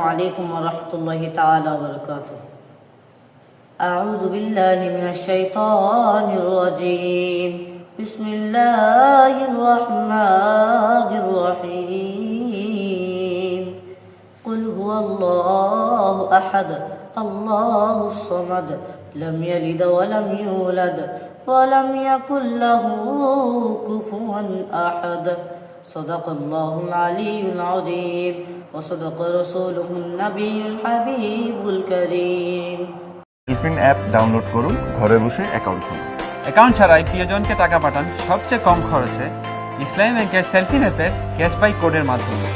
عليكم ورحمة الله تعالى وبركاته. أعوذ بالله من الشيطان الرجيم. بسم الله الرحمن الرحيم. قل هو الله أحد الله الصمد لم يلد ولم يولد ولم يكن له كفوا أحد. صدق الله العلي العظيم وصدق رسوله النبي الحبيب الكريم Cellfin app download করুন ঘরে বসে অ্যাকাউন্ট খুলুন অ্যাকাউন্ট ছাড়াই প্রিয়জনকে টাকা পাঠান সবচেয়ে কম খরচে ইসলামী ব্যাংকের সেলফি অ্যাপের ক্যাশবাই কোডের মাধ্যমে